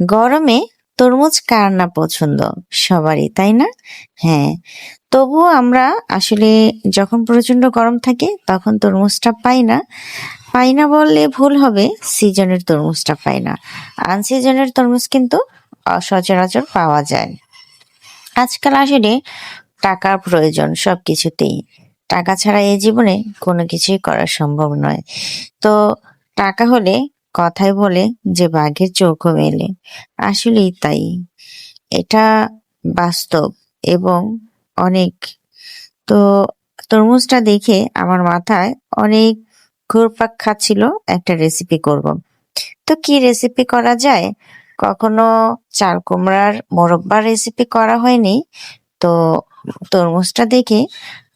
গরমে তরমুজ কার না পছন্দ? সবারই, তাই না? হ্যাঁ তবুও আমরা আসলে যখন প্রচণ্ড গরম থাকে তখন তরমুজটা পাই না। পাই না বললে ভুল হবে, সিজনের তরমুজটা পাই না। আনসিজনের তরমুজ কিন্তু সচরাচর পাওয়া যায়। আজকাল আসলে টাকার প্রয়োজন সব কিছুতেই টাকা ছাড়া এই জীবনে কোনো কিছুই করা সম্ভব নয়। তো টাকা হলে কথায় বলে যে বাঘের চোখও মেলে। আসলেই তাই। এটা বাস্তব এবং অনেক। তো তরমুজটা দেখে আমার মাথায় অনেক ঘুরপাক খাচ্ছিল একটা রেসিপি করব। তো কি রেসিপি করা যায়? কখনো চাল কুমড়ার মোরব্বা রেসিপি করা হয়নি? তো তরমুজটা দেখে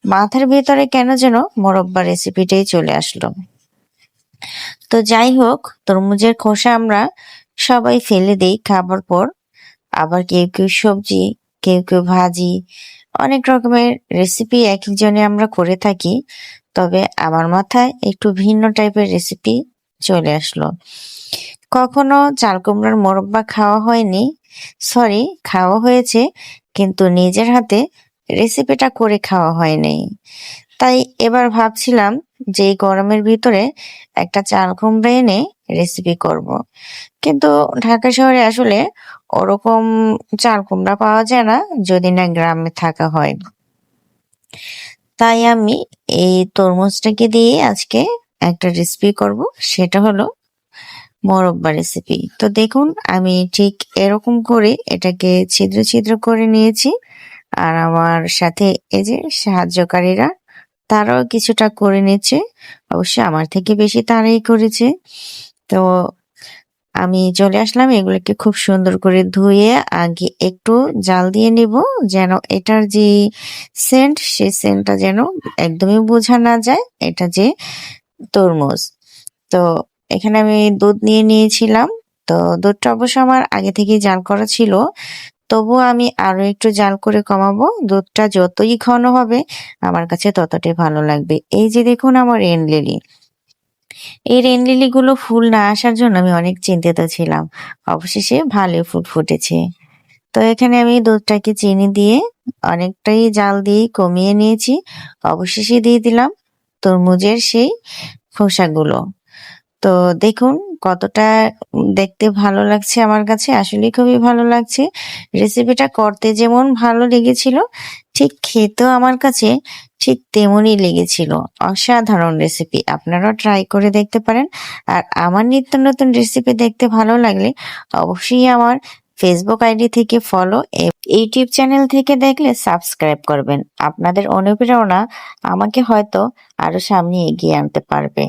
মাথার ভেতরে কেন যেন মোরব্বা রেসিপিটাই চলে আসলো। তো যাই হোক, তরমুজের খোসা আমরা সবাই ফেলে দিই খাবার পর। আবার কেউ কেউ সবজি, কেউ কেউ ভাজি, অনেক রকমের রেসিপি এক একজনে আমরা করে থাকি। তবে আমার মাথায় একটু ভিন্ন টাইপের রেসিপি চলে আসলো। কখনো চাল কুমড়ার মোরব্বা খাওয়া হয়নি সরি খাওয়া হয়েছে, কিন্তু নিজের হাতে রেসিপিটা করে খাওয়া হয়নি। তাই এবার ভাবছিলাম যে গরমের ভিতরে একটা চাল কুমড়া এনে রেসিপি করব। কিন্তু ঢাকা শহরে আসলে ওরকম চাল কুমড়া পাওয়া যায় না, যদি না গ্রামে থাকা হয় তাই আমি এই তরমুজটাকে দিয়ে আজকে একটা রেসিপি করব, সেটা হলো মোরব্বা রেসিপি তো দেখুন, আমি ঠিক এরকম করে এটাকে ছিদ্র ছিদ্র করে নিয়েছি, আর আমার সাথে এই যে সাহায্যকারীরা তারাও কিছুটা করে নিচ্ছে অবশ্য আমার থেকে বেশি তারাই করেছে। তো আমি চলে আসলাম, এগুলোকে খুব সুন্দর করে ধুয়ে আগে একটু জাল দিয়ে নিব যেন এটার যে সেন্ট সেই সেন্টটা যেন একদমই বোঝা না যায়, এটা যে তরমুজ। তো এখানে আমি দুধ নিয়ে নিয়েছিলাম। তো দুধটা অবশ্য আমার আগে থেকেই জাল করা ছিল। তবুও আমি আরও একটু জাল করে কমাবো। দুধটা যতই ঘন হবে, আমার কাছে ততটাই ভালো লাগবে। এই যে দেখুন আমার রেন লিলি। এই রেন লিলি গুলো ফুল না আসার জন্য আমি অনেক চিন্তিত ছিলাম। অবশেষে ভালো ফুল ফুটেছে। তো এখানে আমি দুধটাকে চিনি দিয়ে অনেকটাই জাল দিয়ে কমিয়ে নিয়েছি। অবশেষে দিয়ে দিলাম তরমুজের সেই খোসাগুলো। তো দেখুন, কতটা দেখতে ভালো লাগছে আমার কাছে আসলে খুবই ভালো লাগছে। রেসিপিটা করতে যেমন ভালো লেগেছিল, ঠিক খেতেও আমার কাছে ঠিক তেমনই লেগেছিল। অসাধারণ রেসিপি আপনারাও ট্রাই করে দেখতে পারেন। আর আমার নিত্য নতুন রেসিপি দেখতে ভালো লাগলে অবশ্যই আমার ফেসবুক আইডি থেকে ফলো ইউটিউব চ্যানেল থেকে দেখলে সাবস্ক্রাইব করবেন। আপনাদের অনুপ্রেরণা আমাকে হয়তো আরও সামনে এগিয়ে আনতে পারবে।